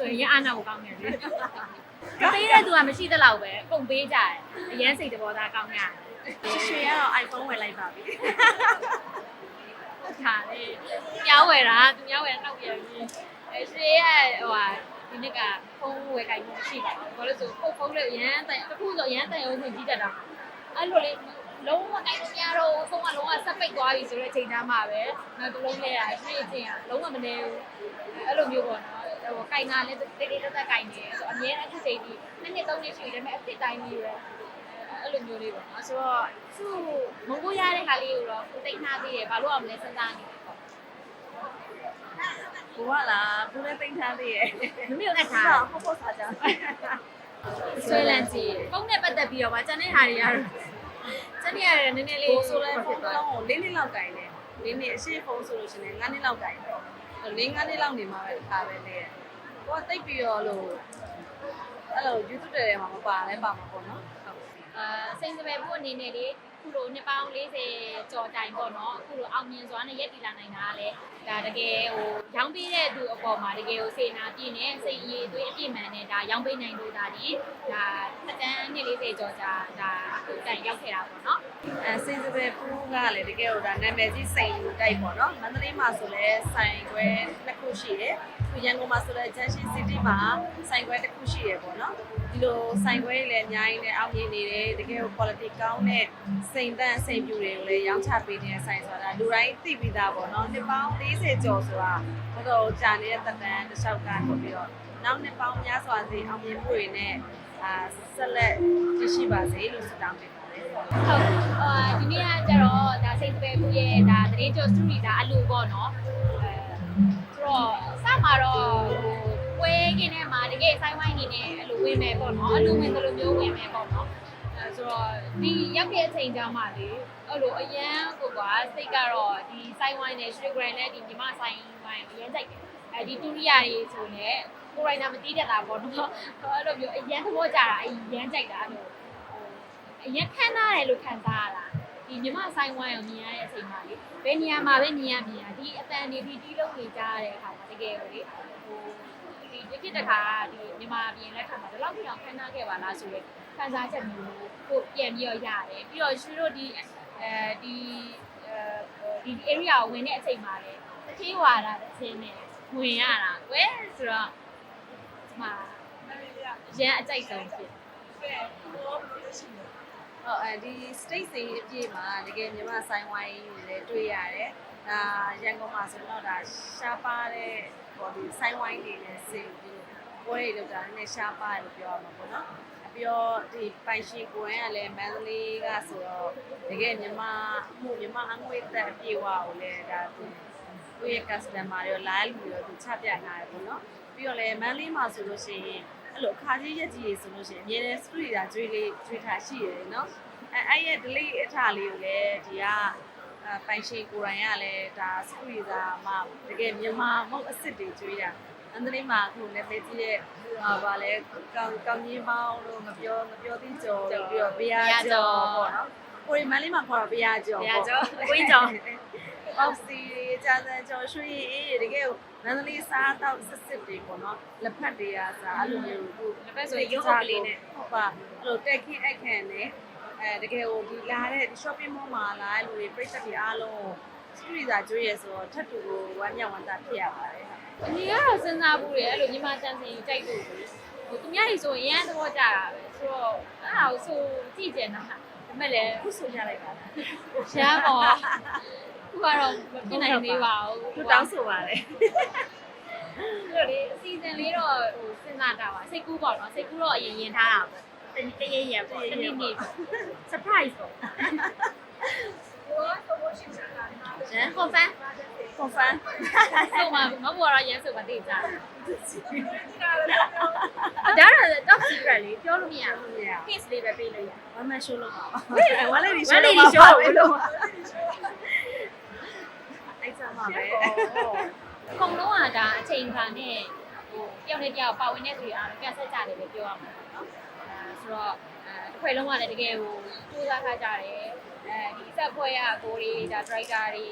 ကေပေးနေဆိုရင်ရအာနာကိုကောင်းနေတယ်ပေးတဲ့သူကမရှိသလောက်ပဲအကုန်ပေးကြတယ်အရန်စိတ်တဘောသားကောင်းရတယ်ရွှေကတော့ iPhone ဝယ်လိုက်ပါပြီထားလေပြောင်းဝယ်တာသူများဝယ်တော့ပြန်ပြီးအဲရှေ့ရဲ့ဟိုဟာဒီနေ့ကဖုန်းဝယ်ခိုင်းမှုရှိပါဘူးဘာလို့ဆိုဖုန်းဖုန်းလေးရမ်းတန်တစ်ခုဆိုရမ်းတန်ရုံးဝင်ကြည့်တတ်တာအဲ့လိုလေလုံးဝကိုင်းလို့မရတော့ဖုန်းကလုံးဝဆက်ပိတ်သွားပြီဆိုတဲ့အချိန်သားမှာပဲနောက်တစ်လုံးလေးရရှေ့အချင်းကလုံးဝမနေဘူးအဲ့လိုမျိုးပေါ့နော် ဟိုကိုင်းကလည်းတိတ်တိတ်တက်တက်ကိုင်းနေဆိုအမြဲတမ်းအခုချိန်ကြီးနှစ်နှစ်သုံးနှစ်ရှိတယ်ဒါပေမဲ့အဖြစ်တိုင်းကြီးပဲအဲ့လိုမျိုးလေးပေါ့နော်ဆိုတော့သူ့မုံကိုရတဲ့ခါလေးကိုတော့ကိုတိတ်ထားသေးတယ်ဘာလို့အောင်လဲစဉ်းစားနေတယ်ပေါ့ဘဝလားဘူးလည်းသိမ်းထားသေးရဲ့မမေကိုအပ်ထားဟာဟုတ်ဟုတ်စားကြဆွဲလန်းကြည့်ဖုန်းနဲ့ပတ်သက်ပြီးတော့ဗာကျန်တဲ့ဟာတွေကတော့ကျန်တဲ့ဟာတွေနည်းနည်းလေးကိုဆိုလဲဖုန်းလုံးကို၄နှစ်လောက်ကင်တယ်၄နှစ်အရှိဖုန်းဆိုလို့ရှိရင်၅နှစ်လောက်ကင်တယ် ၄၅နှစ်လောက်နေမှာပဲတစ်ခါပဲလေကိုကတိတ်ပြီးတော့လို့အဲ့လို YouTube တွေမှာမပါလဲပါမှာပေါ့နော်ဟုတ်အာစိန်စပယ်ဖို့အနေနဲ့လေခုလိုနှစ်ပေါင်း40ကျော်တိုင်ပေါ့နော်အခုလိုအောင်မြင်စွာနဲ့ရက်တည်လာနိုင်တာကလည်းဒါတကယ်ဟိုရောင်းပေးတဲ့သူအပေါ်မှာတကယ်ဟိုစေနာပြည့်နေစိတ်အရေးသွေးအပြည့်မှန်နဲ့ဒါရောင်းပေးနိုင်လို့ဒါဒီဒါအတန်းနှစ် 40ကျော်ကြာဒါအခုတိုင်ရောက်ခဲ့တာပေါ့နော်အဲစိတ်စပယ်ဖူးကလည်းတကယ်ဟိုဒါနာမည်ကြီးစိန်လူတိုက်ပေါ့နော်မန္တလေးမှာဆိုလဲဆိုင်ခွဲနှစ်ခုရှိတယ်ခုရန်ကုန်မှာဆိုလဲ Junction City မှာဆိုင်ခွဲတစ်ခုရှိရပေါ့နော်ဒီလိုဆိုင်ခွဲတွေလည်းအများကြီးနဲ့အောင်မြင်နေတယ်တကယ်ဟို quality ကောင်းတဲ့စိန်တန့်စိန်ပြူတွေကိုလည်းရောင်းချပေးနေတဲ့ဆိုင်ဆိုတာလူတိုင်းသိပြီးသားပေါ့နော်နှစ်ပေါင်း40ကျော်ဆိုတာတော်တော်ကြာနေတဲ့သက်တမ်းတစ်လျှောက်ကနေပြီးတော့နောက်နှစ်ပေါင်းများစွာစီအောင်မြင်မှုတွေနဲ့ အာဆက်လက်တည်ရှိပါစေလို့ဆုတောင်းပေးပါတယ်ဟုတ်အာဒီနေ့ကကျတော့ဒါစိတ်ပဲဘူးရဲ့ဒါတရေကျော်စတူဒီဒါအလူပေါ့နော်အဲဆိုတော့စမှာတော့ဟိုပွဲကင်းထဲမှာတကယ်ဆိုင်ဝိုင်းနေနဲ့အလူဝင်မယ်ပေါ့နော်အလူဝင်သလိုမျိုးဝင်မယ်ပေါ့နော်အဲဆိုတော့ဒီရောက်တဲ့အချိန်ကျမှလေအဲ့လိုအရန်ကိုကစိတ်ကတော့ဒီဆိုင်ဝိုင်းနဲ့ sugar grand နဲ့ဒီညီမဆိုင်ဝိုင်းအရန်ကြိုက်တယ်အဲဒီတူရီယာတွေဆိုလည်း ကိုရိုင်းနာမသိတတ်တာပေါ့နော်အဲ့လိုမျိုးအရန်သဘောကျတာအရန်ကြိုက်တာအဲ့လိုအရင်ခန်းထားတယ်လို့ခံစားရတာဒီမြမဆိုင်ဝိုင်းကိုမြင်ရတဲ့အချိန်မှာလေဘယ်နေရာမှာပဲမြင်ရမြင်ရဒီအတန်တွေဒီတီးလုံးနေကြရတဲ့အခါမှာတကယ်ကိုလေဟိုဒီဒီကိတခါဒီမြမပြင်လက်ခံမှာဒီလောက်ထိအောင်ခန်းထားခဲ့ပါလားဆိုတော့ခံစားချက်မျိုးကိုပြန်ပြီးတော့ရတယ်ပြီးတော့ရှင်တို့ဒီအဲဒီအဲဒီ area ကိုဝင်တဲ့အချိန်မှာလေတတိဝါဒတစ်ချင်းနဲ့ဝင်ရတာကွယ်ဆိုတော့ ဒီမှာရန်အကြိုက်ဆုံးဖြစ်ဟုတ်အဲဒီ state စီအပြည့်မှာတကယ်မြန်မာဆိုင်ဝိုင်းတွေလည်းတွေ့ရတယ်။ဒါရန်ကုန်မှာဆိုတော့ဒါရှားပါတဲ့ဟိုဒီဆိုင်ဝိုင်းတွေလည်းစင်ပြီးပွဲတွေလောက်တာနည်းနည်းရှားပါတယ်လို့ပြောရမှာပေါ့နော်။ပြီးတော့ဒီပိုင်ရှင်ကိုရန်ကလည်းမန္တလေးကဆိုတော့တကယ်မြန်မာမှုမြန်မာအငွေသက်အပြည့်အဝကိုလည်းဒါသူသူ့ရဲ့ customer တွေရော live လူတွေရောသူချပြထားတယ်ပေါ့နော်။ ပြီးတော့လည်းမန္တလေးမှာဆိုလို့ရှိရင်အဲ့လိုအခါကြီးရက်ကြီးဆိုလို့ရှိရင်အများနဲ့ street ဒါကျွေးလေးကျွေးထားရှိရတယ်နော်အဲအဲ့ရဲ့ delay အထားလေးကိုလည်းဒီကအဲပိုင်ရှင်ကိုယ်တိုင်ကလည်းဒါ street ဒါမှတကယ်မြန်မာမဟုတ်အစ်စ်တွေကျွေးတာအန္တလေးမှာအခုလည်းပဲကြီးရဲ့ဟာဗာလဲကောင်းကောင်းကြီးပေါင်းလို့မပြောမပြောသေးကြော်လို့ပြီးတော့ဘုရားကြော်ပေါ့နော်ကိုရီမန်လေးမှာခေါ်တော့ဘုရားကြော်ဘုရားကျော်ဝင်းကျော် ပေါက်စီကြာစံကြော်ရွှေအေးတကယ်မန္တလေးစားတော့စစ်စစ်တွေပေါ့နော်လက်ဖက်တွေကစားအဲ့လိုမျိုးခုလက်ဖက်ဆိုရင်ရုပ်အုပ်ကလေးနဲ့ဟုတ်ပါအဲ့လိုတက်ခင်းအခန့်နဲ့အဲတကယ်ဟိုဒီလာတဲ့ shopping mall မှာလာတဲ့လူတွေပြိဿတွေအားလုံး street စာကျွေးရဆိုတော့ထပ်တူကိုဝမ်းမြောက်ဝမ်းသာဖြစ်ရပါတယ်ဟာအညီကတော့စဉ်းစားဘူးလေအဲ့လိုညီမတန်းစင်ကြိုက်လို့ဟိုသူများကြီးဆိုရင်အရန်သဘောကျတာပဲဆိုတော့အဲ့ဒါကိုဆိုကြည့်ကြတာဒါပေမဲ့လည်းခုဆိုရလိုက်ပါလားရမ်းပေါ့ခု ကတော့မပြနိုင်သေးပါဘူးသူတောင်းဆိုပါတယ်ဆိုတော့လေအစီအစဉ်လေးတော့ဟိုစဉ်းစားတာပါစိတ်ကူးပေါ့နော်စိတ်ကူးတော့အရင်ရင်ထားတာပေါ့တတရရပေါ့တနေ့နေ့ပေါ့ surprise ပေါ့ရန် confirm confirm ဆိုမှမဘောတော့ရမ်းဆိုမှသိကြတယ်ဒါတော့ top secret လေးပြောလို့မရဘူးမရ case လေးပဲပေးလို့ရဝမ်းမရှိုးလို့ပါဝမ်းလေးဒီဝရှိုးမ်းလေးလို့ဒီပါ show ပဲလို့အဲ့စ မှာပဲအကုန်လုံးကဒါအချိန်ခါနဲ့ဟိုတယောက်နဲ့တယောက်ပါဝင်တဲ့သူတွေအားလုံးကန်ဆက်ကြတယ်ပဲပြောရမှာပေါ့နော်အဲဆိုတော့အဲတစ်ခွဲလုံးကလည်းတကယ်ဟိုစူးစမ်းထားကြတယ်အဲဒီစက်ဖွဲ့ရကိုတွေဒါ driver တွေ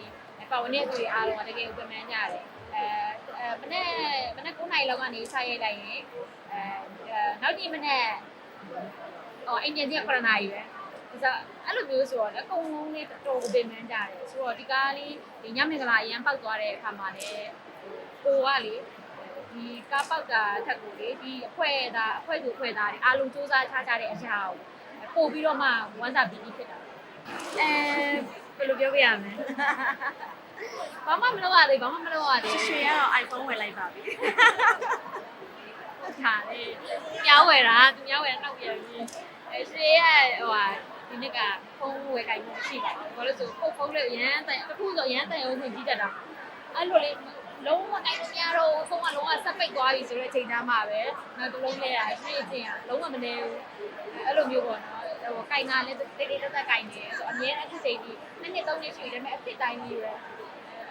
ပါဝင်တဲ့သူတွေအားလုံးကတကယ်ကိုပြန်မှန်းကြတယ်အဲအဲမနေ့မနေ့9နိုင်လောက်ကနေစရိုက်လိုက်ရင်အဲနောက်ဒီမနေ့ဟောအိမ်ပြန်ချင်းခရနာကြီးပဲ ဒါဆိုအဲ့လိုမျိုးဆိုတော့အကုန်လုံးနဲ့တော်တော်ပင်ပန်းကြတယ်ဆိုတော့ဒီကားလေးဒီညမင်္ဂလာအရန်ပောက်သွားတဲ့အခါမှာလည်းကိုကလေဒီကားပောက်တာထက်ကိုလေဒီအဖွဲသားအဖွဲသူအဖွဲသားတွေအားလုံးစူးစမ်းချကြတဲ့အရာကိုပို့ပြီးတော့မှဝမ်းစာပြီးပြီးဖြစ်တာအဲဘယ်လိုပြောပြရမလဲဘာမှမလုပ်ရသေးဘာမှမလုပ်ရသေးရွှေကတော့ iPhone ဝယ်လိုက်ပါပြီထားလေပြောင်းဝယ်တာသူပြောင်းဝယ်တော့ပြန်ပြီအဲရှေ့ကဟိုဟာ ဒီနေ့ကဖုန်းဝယ်ကြိုင်မှုရှိပါဘူးဘာလို့ဆိုဖုန်းဖုန်းလေးရမ်းတန်တစ်ခုဆိုရမ်းတန်ရုံးဆိုကြီးတတ်တာအဲ့လိုလေးလုံးဝနိုင်မရတော့ဖုန်းကလုံးဝဆက်ပိတ်သွားပြီဆိုတဲ့အချိန်သားမှာပဲနောက်တစ်လုံးလေးရရှေ့အချိန်ကလုံးဝမနေဘူးအဲ့လိုမျိုးပေါ့နော်ဟိုကင်နာလည်းတိတ်တိတ်တက်တက်ကင်နေဆိုအမြဲတမ်းတစ်ချိန်ကြီးနှစ်နှစ်သုံးနှစ်ရှိတယ်မဲ့အဖြစ်တိုင်းကြီးပဲ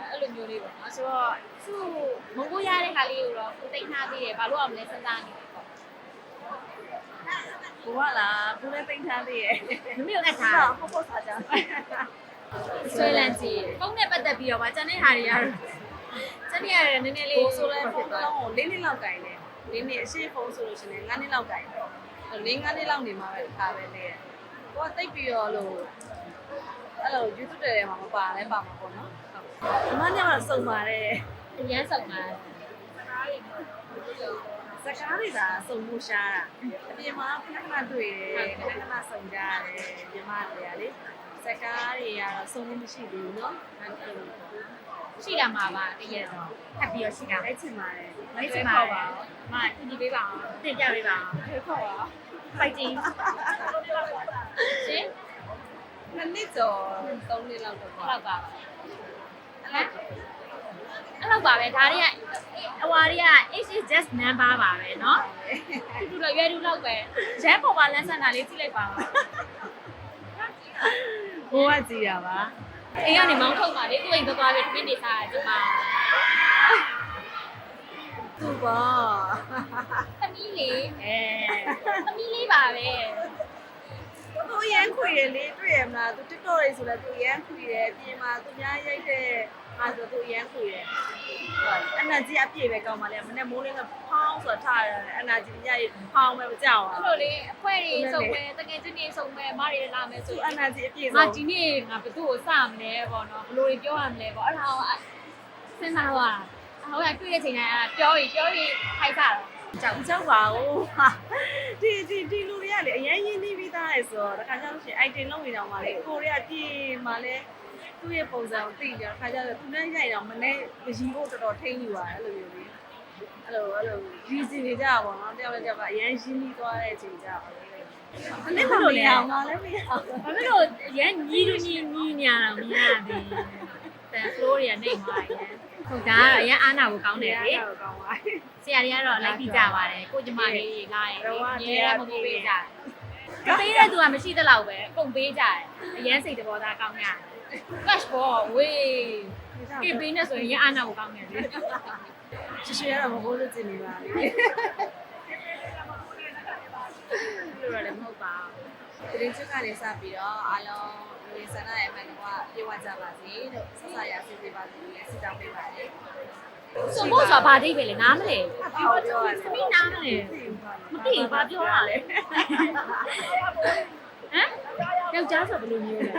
အဲ့လိုမျိုးလေးပေါ့နော်ဆိုတော့သူ့မငိုရတဲ့ခါလေးကိုတော့ကိုတိတ်ထားသေးတယ်ဘာလို့အောင်လဲစဉ်းစားနေတယ် ပေါ့ဘဝလားဘူးလည်းပိတ်ထားသေးရဲ့မမေကိုအပ်ထားတော့ဟုတ်ဟုတ်စားကြဆွဲလန်းကြည့်ဖုန်းနဲ့ပတ်သက်ပြီးတော့ဗာကျန်တဲ့ဟာတွေကတော့ကျန်တဲ့ဟာတွေနည်းနည်းလေးကိုဆိုလဲဖုန်းတစ်လုံးကို၄နှစ်လောက်ကင်တယ်၄နှစ်အရှိဖုန်းဆိုလို့ရှိရင်၅နှစ်လောက်ကင်တယ်၄၅နှစ်လောက်နေမှာပဲတစ်ခါပဲလဲကိုကတိတ်ပြီးတော့လို့အဲ့လို YouTube တွေမှာမပါလဲပါမှာပေါ့နော်ဟုတ်အမညမှာစုံပါတယ်အရန်ဆောင်တာ စကားတွေသာစုံမှုရှားတာအပြင်မှာခဏခဏတွေ့တယ်ခဏခဏစုံကြတယ်ညီမတွေကလေစကားတွေကတော့စုံမှုမရှိသေးဘူးနော်အဲ့လိုရှိလာမှာပါတကယ်တော့ထပ်ပြီးတော့ရှိတာလိုက်ချင်ပါတယ်လိုက်စမှာပါမတီတီပေးပါအောင်တင်ပြပေးပါအောင်ခေခေါ်ပါဖိုက်တင်ရှင်နှစ်နှစ်ကျော်သုံးနှစ်လောက်တော့အဲ့လောက်ပါဟမ်အဲ့လောက်ပါပဲဒါတွေကအဝါတွေက age is just number ပါပဲเนาะတူတူတော့ရွယ်တူလောက်ပဲရဲပေါ်မှာလမ်းဆန်တာလေးကြည့်လိုက်ပါဦး ဘိုးကကြည်တာပါ အိမ်ကနေမောင်းထုတ်ပါလေသူ့အိမ်သွားသွားပြီးတမင်းနေစားတယ်ဒီမှာ သူပေါ့ သမီးလေးအဲသမီးလေးပါပဲ သူရမ်းခွေတယ်လေတွေ့ရမလားသူ TikTok တွေဆိုလဲသူရမ်းခွေတယ်ပြင်မှာသူများရိုက်တဲ့ အားဆိုသူရမ်းခွေတယ်အနာကြီးအပြည့်ပဲကောင်းပါလေမနေ့မိုးလင်းကဖောင်းဆိုထားတယ်အနာကြီးညရဖောင်းပဲမကြောက်အဲ့အောင်လိုလေအဖွဲတွေစုံမယ်တကယ်ချင်းတွေစုံမယ်မတွေလာမယ်ဆိုသူအနာကြီးအပြည့်ငါဆုံးဒီနေ့ငါဘသူ့ကိုစမလဲပေါ့နော်ဘယ်လိုတွေပြောရမလဲပေါ့အဲ့ဒါကိုစဉ်းစားသွားတာဟုတ်ကတွေ့တဲ့ချိန်တိုင်းအဲ့ဒါပြောရင်ပြောရင်ထိုက်စားတော့ကြောက်ကြောက်ပါဦးဟာဒီဒီဒီလူတွေကလေအရင်ရင်းနှီးပြီးသားလေဆိုတော့တခါကျလို့ရှိရင် item လုံးနေတော့မှလေကိုရီးယားပြည်မှာလဲ သူ့ရဲ့ပုံစံကိုသိကြတော့ခါကျတော့သူနဲ့ရိုက်တော့မနေ့မရီဖို့တော်တော်ထိန်းယူရတယ်အဲ့လိုမျိုးလေအဲ့လိုအဲ့လိုရီစီနေကြတာပေါ့နော်တယောက်နဲ့တယောက်ကအရင်ရင်းနှီးသွားတဲ့အချိန်ကြပါလေမနေ့ကလည်းအောင်ငါလည်းမရအောင်ဘာဖြစ်လို့ရန်ညီလူညီညီညာတော့မရသေးဘူးတန် flow တွေကနေမှာရန်ဟုတ်ဒါကတော့ရန်အားနာကိုကောင်းတယ်လေကောင်းပါဆရာတွေကတော့လိုက်ပြီးကြပါတယ်ကိုကျမလေးလာရင်အများမမိုးပေးကြတယ်ပေးတဲ့သူကမရှိသလောက်ပဲအကုန်ပေးကြတယ်အရန်စိတ်တဘောသားကောင်းကြတယ် cash ဘောဝေးပြပေးနေဆိုရင်ရန်အားနာကိုကောင်းတယ်လေရှရှရတော့မဟုတ်လို့ကျင်နေပါလေလို့လည်းမဟုတ်ပါဘူးတရင်ချက်ကနေစပြီးတော့အားလုံးလူရဆန္ဒရဲ့အမှန်ကပြေဝကြပါစေလို့ဆက်ဆရာဆင်းပေးပါစေလို့လည်းဆုတောင်းပေးပါတယ်ဆိုမို့ဆိုတာဘာသိပဲလဲနားမလဲပြောပြောရတယ်သမီးနားမလဲမသိဘူးဘာပြောတာလဲဟမ်ယောက်ျားဆိုဘယ်လိုမျိုးလဲ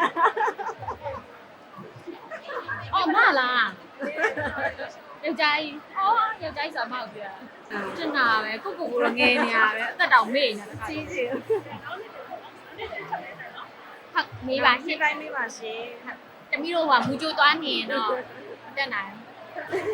အော်မလားယောက်ျားကြီးအော်ယောက်ျားကြီးဆိုမှောက်ပြကျင်နာပဲကိုကိုကိုတော့ငယ်နေရပဲအသက်တောင်မေ့နေတာကြီးကြီးဟုတ်မေးပါရှရှင်င်းတိုင်းလေးပါရှင်တမီးတို့ကမူကြိုသွားနေရင်တော့တက်နိုင်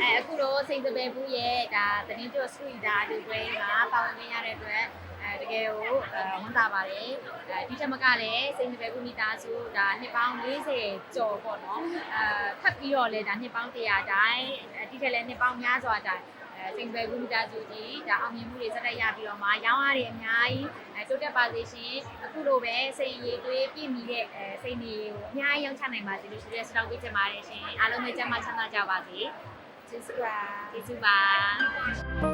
အဲအခုတော့စိန်စပယ်ဘူးရဲ့ဒါတရင်ကျော်စထရီဒါဒီဘရိန်းမှာပါဝင်နေရတဲ့အတွက် အဲတကယ်ကိုအဲဝန်တာပါတယ်အဲဒီချက်မကလည်းစိန်စပယ်ဘူးမိသားစုဒါနှစ်ပေါင်း40ကျော်ပေါ့နော်အဲထပ်ပြီးတော့လည်းဒါနှစ်ပေါင်း100တိုင်းဒီထက်လည်းနှစ်ပေါင်းများစွာတိုင်းအဲစိန်စပယ်ဘူးမိသားစုကြီးဒါအောင်မြင်မှုတွေစက်တက်ရပြီးတော့မှရောင်းရတဲ့အများကြီးအဲတိုးတက်ပါစေရှင်အခုလိုပဲစိန်ရည်သွေးပြည့်မီတဲ့အဲစိန်တွေကိုအများကြီးရောင်းချနိုင်ပါစေလို့ရှိရဲစတောင်းပေးချင်ပါတယ်ရှင်အားလုံးပဲကျန်းမာချမ်းသာကြပါစေကျေးဇူးပါကျေးဇူးပါ